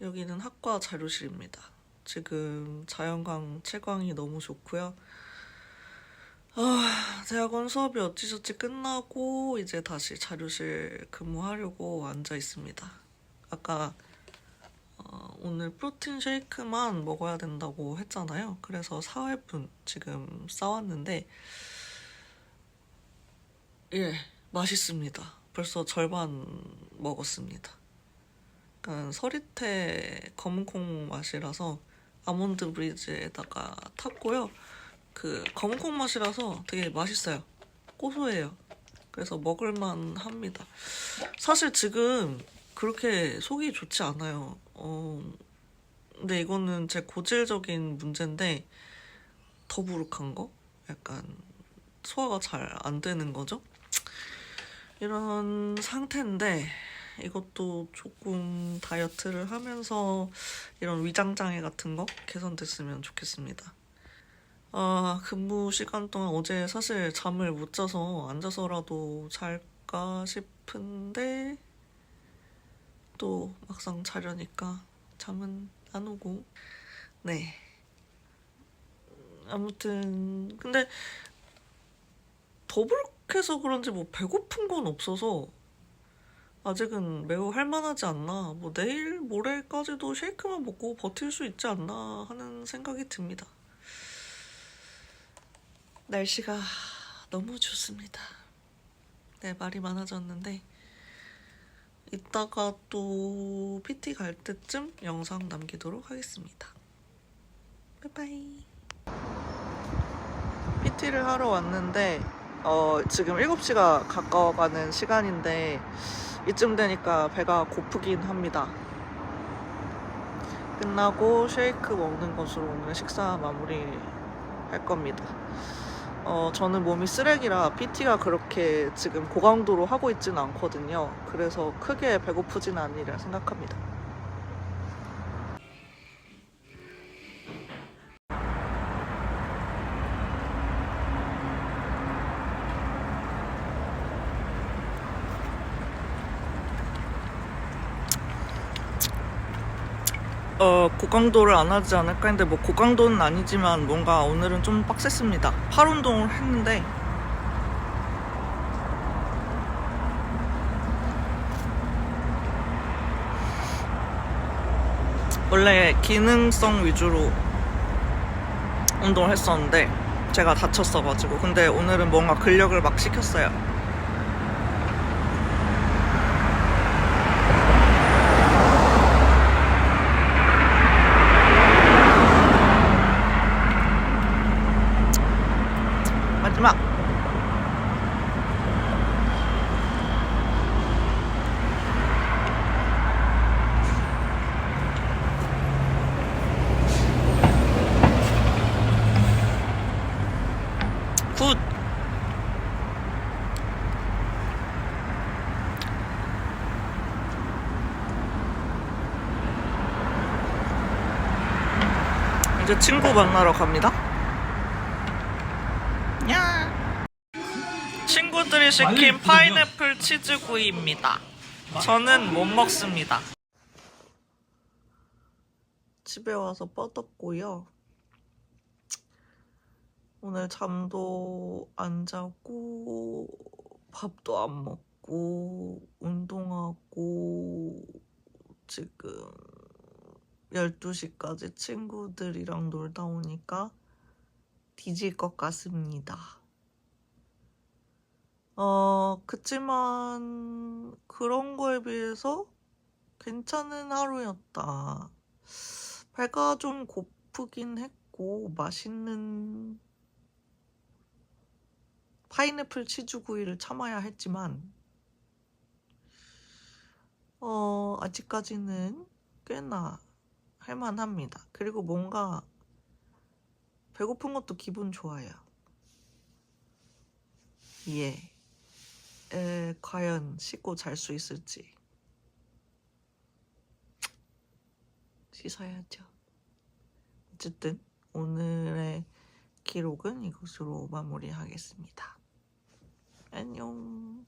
여기는 학과 자료실입니다. 지금 자연광 채광이 너무 좋고요. 아, 대학원 수업이 어찌저찌 끝나고 이제 다시 자료실 근무하려고 앉아 있습니다. 아까 어, 오늘 프로틴 쉐이크만 먹어야 된다고 했잖아요. 그래서 4회분 지금 싸왔는데 예, 맛있습니다. 벌써 절반 먹었습니다. 약간 서리태 검은콩 맛이라서 아몬드 브리즈에다가 탔고요. 그 검은콩 맛이라서 되게 맛있어요. 고소해요. 그래서 먹을만 합니다. 사실 지금 그렇게 속이 좋지 않아요. 어, 근데 이거는 제 고질적인 문제인데 더부룩한 거? 약간 소화가 잘 안 되는 거죠? 이런 상태인데 이것도 조금 다이어트를 하면서 이런 위장장애 같은 거 개선됐으면 좋겠습니다. 아, 근무 시간 동안 어제 사실 잠을 못 자서 앉아서라도 잘까 싶은데 또 막상 자려니까 잠은 안 오고 네 아무튼 근데 더블 해서 그런지 뭐 배고픈 건 없어서 아직은 매우 할만하지 않나 뭐 내일 모레까지도 쉐이크만 먹고 버틸 수 있지 않나 하는 생각이 듭니다 날씨가 너무 좋습니다 네 말이 많아졌는데 이따가 또 PT 갈 때쯤 영상 남기도록 하겠습니다. 바이바이. PT를 하러 왔는데 어, 지금 7시가 가까워가는 시간인데 이쯤 되니까 배가 고프긴 합니다. 끝나고 쉐이크 먹는 것으로 오늘 식사 마무리 할 겁니다. 어, 저는 몸이 쓰레기라 PT가 그렇게 지금 고강도로 하고 있지는 않거든요. 그래서 크게 배고프진 않으리라 생각합니다. 어, 고강도를 안 하지 않을까 했는데 뭐 고강도는 아니지만 뭔가 오늘은 좀 빡셌습니다. 팔 운동을 했는데 원래 기능성 위주로 운동을 했었는데 제가 다쳤어가지고 근데 오늘은 뭔가 근력을 막 시켰어요. 마지막 굿 이제 친구 만나러 갑니다. 야. 친구들이 시킨 파인애플 치즈구이입니다. 저는 못 먹습니다. 집에 와서 뻗었고요. 오늘 잠도 안 자고 밥도 안 먹고 운동하고 지금 12시까지 친구들이랑 놀다 오니까 뒤질 것 같습니다. 어, 그치만 그런 거에 비해서 괜찮은 하루였다. 배가 좀 고프긴 했고 맛있는 파인애플 치즈구이를 참아야 했지만 어, 아직까지는 꽤나 할만합니다. 그리고 뭔가 배고픈 것도 기분 좋아요. 예. 에, 과연 씻고 잘 수 있을지. 씻어야죠. 어쨌든 오늘의 기록은 이것으로 마무리하겠습니다. 안녕.